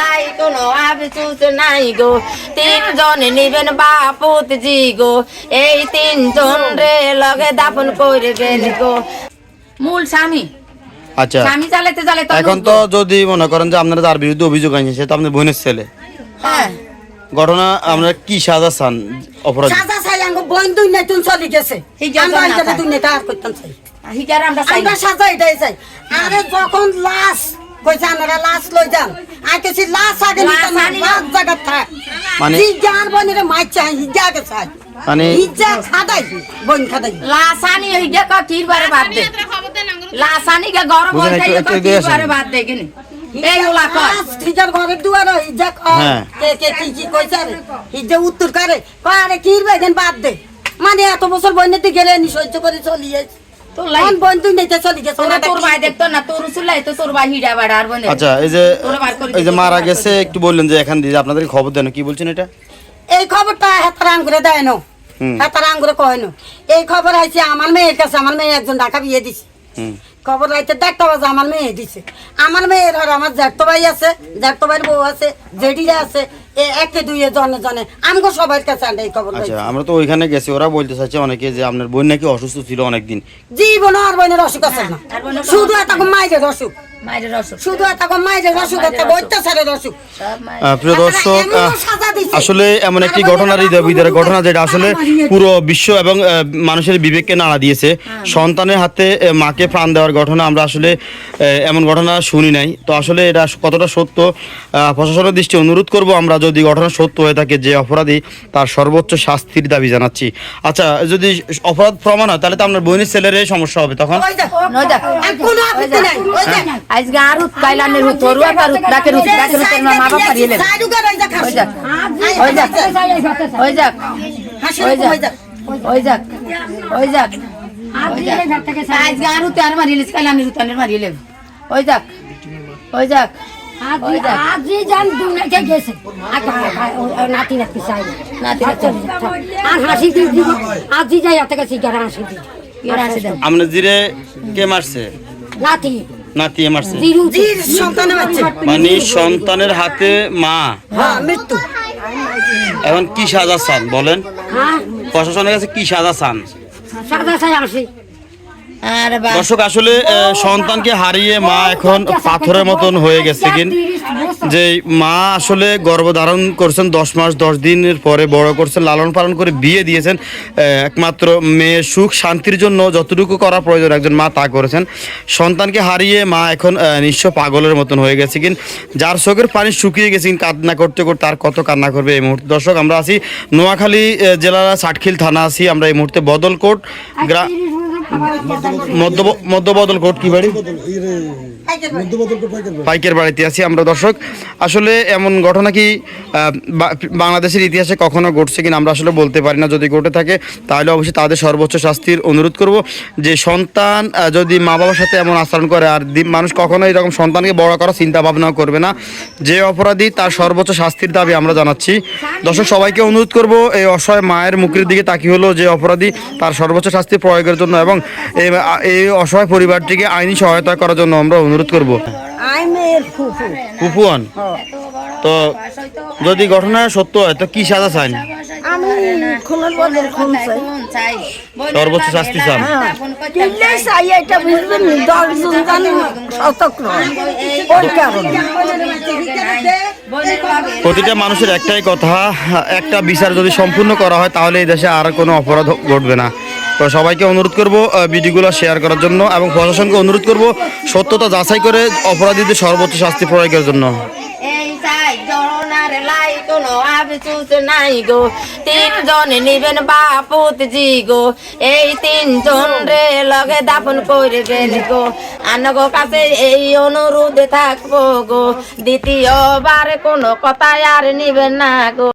লাই কোনো আবিচুস নাই গো। তিনজনে নিবেন বাপুত জি গো। এই তিনজন রে লগে দাপন করবেন গো। মূল স্বামী। আচ্ছা। স্বামী চালাতে চালাতে এখন তো যদি মনে করেন যে আপনারা তার বিরুদ্ধে অভিযোগ আনছেন সে তো আপনার বোনের ছেলে। হ্যাঁ। ঘটনা আপনারা কি সাজা চান অপরাধী? সাজা চাই আঙ্গ বোন দুই নাই তুন চলি গেছে। আমরা তো না আঙ্গলে চাই। দুই নাই তার করতাম চাই। আমরা চাই। আমরা সাজা এটাই চাই। আরে যখন লাশ কইছে আপনারা লাশ লই যান। আর কিছু লাশ আগে লাশ নিতাম না, আনি- লাশ জায়গা থাক। মানে- মানে জ্ঞান বোনের মাছ চাই হিজা আগে চাই। মানে হিজা খাদাই বোন খাদাই। লাসানি হিজা কা কির বারে বাদ দে। লাসানি কে গরম বুঝেন, হয়ে একটু- যায় একটু কা এগিয়ে কির আসেন। বারে বাদ দে কিনে। এই ওলা কর লাশ হিজার ঘরের দুয়ার হিজা কয়। কে কে কি কি কইছে রে হিজা উত্তর করে? কয় আরে কি বেগেন বাদ দে। মানে এত বছর বন্যতে গেলে নি সহ্য করে চলিয়ে আচ্ছা এই যে তোরা বার করে এই যে মারা গেছে একটু বললেন যে এখান দিয়ে আপনাদের খবর দেন কি বলছেন এটা? এই খবরটা দেয় না। কয় না। এই খবর আইছে আমার মেয়ের কাছে আমার মেয়ে একজন ঢাকা বিয়ে দিছে। খবর রাইতে দেড়টা বাজে আমার মেয়ে দিছে। আমার মেয়ের আর আমার জ্যাঠতো ভাই আছে জ্যাঠতো ভাইয়ের বউ আছে জেডিরা আছে একে দুইয়ে জনে জনে। আমগো সবার কাছে আন্ডা এই খবর আচ্ছা আমরা তো ওইখানে গেছি ওরা বলতে চাইছে অনেকে যে আপনার বোন নাকি অসুস্থ ছিল অনেকদিন। জীবন আর বোনের অসুখ আছে না। শুধু এতক্ষণ মায়ের অসুখ। প্রিয় দর্শক। আসলে এমন একটি হৃদয় ঘটনা যেটা আসলে পুরো বিশ্ব এবং মানুষের বিবেককে নাড়া দিয়েছে। সন্তানের হাতে মাকে প্রাণ দেওয়ার ঘটনা আমরা আসলে এমন ঘটনা শুনি নাই। তো আসলে এটা কতটা সত্য প্রশাসনের দৃষ্টি অনুরোধ করব আমরা যদি ঘটনা সত্য হয়ে থাকে যে অপরাধী তার সর্বোচ্চ শাস্তির দাবি জানাচ্ছি। আচ্ছা যদি অপরাধ প্রমাণ হয় তাহলে তো আপনার বোনের ছেলের সমস্যা হবে তখন? আর। আজকে আর হুত তার উত ডাকের উত ডাকের উত মা বাবা পারিয়ে সাইডুকার ওই যাক ওই যাক ওই যাক ওই যাক ওই যাক ওই যাক আজকে আর আর উত আনের মারিয়ে লেব। ওই যাক ওই যাক আজি যান দুনাইতে গেছে। নাতি নাতি চাই নাতি। আর হাসি দিয়ে দিব। আজি যাই এত গেছি গারা হাসি দিয়ে। আপনার জিরে কে মারছে? নাতি। নাতি মারছে। মানে সন্তানের হাতে মা। হ্যাঁ, মৃত্যু। এখন কি সাজা চান বলেন? হ্যাঁ। প্রশাসনের কাছে কি সাজা চান? সাজা চাই দর্শক আসলে সন্তানকে হারিয়ে মা এখন পাথরের মতন হয়ে গেছে। কিন যে মা আসলে গর্ভধারণ করছেন দশ মাস দশ দিনের পরে বড় করছেন লালন পালন করে বিয়ে দিয়েছেন একমাত্র মেয়ে সুখ শান্তির জন্য যতটুকু করা প্রয়োজন একজন মা তা করেছেন। সন্তানকে হারিয়ে মা এখন নিঃস্ব পাগলের মতন হয়ে গেছে। কিন যার চোখের পানি শুকিয়ে গেছে কিন কান্না করতে করতে তার কত কান্না করবে এই মুহূর্তে? দর্শক আমরা আছি নোয়াখালী জেলার সাটখিল থানা আছি আমরা এই মুহূর্তে বদলকোট গ্রাম মধ্য মধ্য বদলকোট কি বাড়ি? পাইকের বাড়িতে আছি আমরা, দর্শক। আসলে এমন ঘটনা কি বাংলাদেশের ইতিহাসে কখনো ঘটছে কিনা আমরা আসলে বলতে পারি না। যদি ঘটে থাকে, তাহলে অবশ্যই তাদের সর্বোচ্চ শাস্তির অনুরোধ করব। যে সন্তান যদি মা বাবার সাথে এমন আচরণ করে, আর মানুষ কখনো এরকম সন্তানকে বড় করার চিন্তা ভাবনাও করবে না। যে অপরাধী, তার সর্বোচ্চ শাস্তির দাবি আমরা জানাচ্ছি। দর্শক, সবাইকে অনুরোধ করব, এই অসহায় মায়ের মুখের দিকে তাকিয়ে হলো যে অপরাধী, তার সর্বোচ্চ শাস্তি প্রয়োগের জন্য এবং এই এই অসহায় পরিবারটিকে আইনি সহায়তা করার জন্য আমরা অনুরোধ করব। আই মেয়ের ফুফু। কুপুয়ান তো যদি ঘটনা সত্য হয় তো কি সাজা চান। সর্বোচ্চ শাস্তি চান। কারণে। প্রতিটা মানুষের একটাই কথা একটা বিচার যদি সম্পূর্ণ করা হয় তাহলে এই দেশে আর কোনো অপরাধ ঘটবে না। তো সবাইকে অনুরোধ করব ভিডিওগুলো শেয়ার করার জন্য এবং প্রশাসনকে অনুরোধ করব সত্যতা যাচাই করে অপরাধীদের সর্বোচ্চ শাস্তি প্রয়োগের জন্য। গো। তিনজনে নিবেন জি গো। এই লগে কাছে এই অনুরোধ থাকব গো। দ্বিতীয়বার কোনো কথায় আর নিবেন না গো।